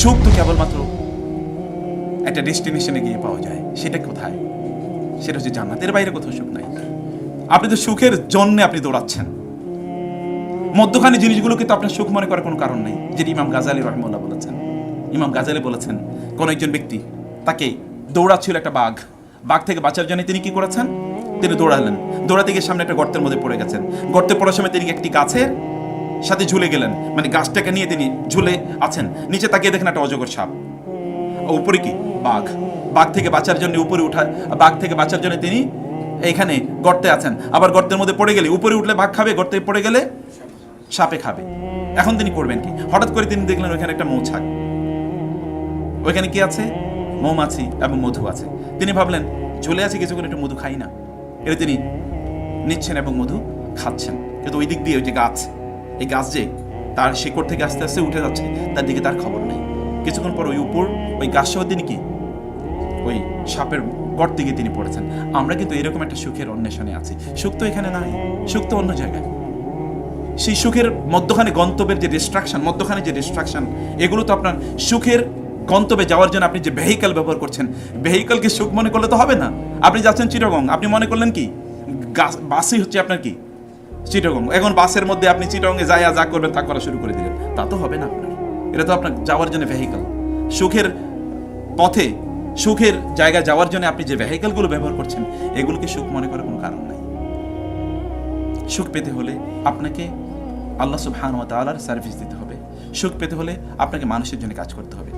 সুখ তো কেবলমাত্র একটা ডেস্টিনেশনে গিয়ে পাওয়া যায়। সেটা কোথায়? সেটা হচ্ছে জান্নাতের বাইরে কোথাও সুখ নাই। আপনি তো সুখের জন্য আপনি দৌড়াচ্ছেন। মধ্যখানে জিনিসগুলোকে তো আপনার সুখ মনে করার কোনো কারণ নেই, যেটি ইমাম গাজালি রহমুল্লাহ বলেছেন। ইমাম গাজালি বলেছেন, কোন একজন ব্যক্তি তাকে দৌড়াচ্ছিল একটা বাঘ। বাঘ থেকে বাঁচার জন্য তিনি কি করেছেন? তিনি দৌড়ালেন। দৌড়াতে গিয়ে সামনে একটা গর্তের মধ্যে পড়ে গেছেন। গর্তে পড়ার সময় তিনি একটি গাছের সাথে ঝুলে গেলেন। মানে গাছটাকে নিয়ে তিনি ঝুলে আছেন। নিচে তাকিয়ে দেখেন একটা অজগর সাপ। উপরে কি? বাঘ। বাঘ থেকে বাঁচার জন্য উপরে উঠা বাঘ থেকে বাঁচার জন্য তিনি এইখানে গর্তে আছেন। আবার গর্তের মধ্যে পড়ে গেলে উপরে উঠলে বাঘ খাবে, গর্তে পড়ে গেলে সাপে খাবে। এখন তিনি করবেন কি? হঠাৎ করে তিনি দেখলেন ওইখানে একটা মৌছাক। ওইখানে কি আছে? মৌমাছি এবং মধু আছে। তিনি ভাবলেন, ঝুলে আছে কিছুক্ষণ, একটু মধু খাই না। এটা তিনি নিচ্ছেন এবং মধু খাচ্ছেন। কিন্তু ওই দিক দিয়ে ওই যে গাছ এই গাছ যে, তার শিকড় থেকে আস্তে আস্তে উঠে যাচ্ছে, তার দিকে তার খবর নেই। কিছুক্ষণ পর ওই উপর, ওই গাছ সহ তিনি কি? ওই সাপের গর্ত দিকে তিনি পড়েছেন। আমরা কিন্তু এরকম একটা সুখের অন্বেষণে আছি। সুখ তো এখানে নাই, সুখ তো অন্য জায়গায়। সেই সুখের মধ্যখানে গন্তব্যের যে ডিস্ট্রাকশন মধ্যখানে যে ডিস্ট্রাকশন এগুলো তো আপনার সুখের গন্তব্যে যাওয়ার জন্য আপনি যে ভেহিক্যাল ব্যবহার করছেন ভেহিক্যালকে সুখ মনে করলে তো হবে না। আপনি যাচ্ছেন চিটাগং, আপনি মনে করলেন কি? গাছ- বাসই হচ্ছে আপনার কি? চিটাগং। এখন বাসের মধ্যে আপনি চিটাগংয়ে যাই যা করবেন তা করা শুরু করে দিলেন। তা তো হবে না আপনার। এটা তো আপনার যাওয়ার জন্য ভেহিক্যাল সুখের পথে, সুখের জায়গায় যাওয়ার জন্য আপনি যে ভেহিক্যালগুলো ব্যবহার করছেন, এগুলোকে সুখ মনে করার কোনো কারণ নাই। সুখ পেতে হলে আপনাকে আল্লাহ সুবহান ওয়া সার্ভিস দিতে হবে। সুখ পেতে হলে আপনাকে মানুষের জন্য কাজ করতে হবে।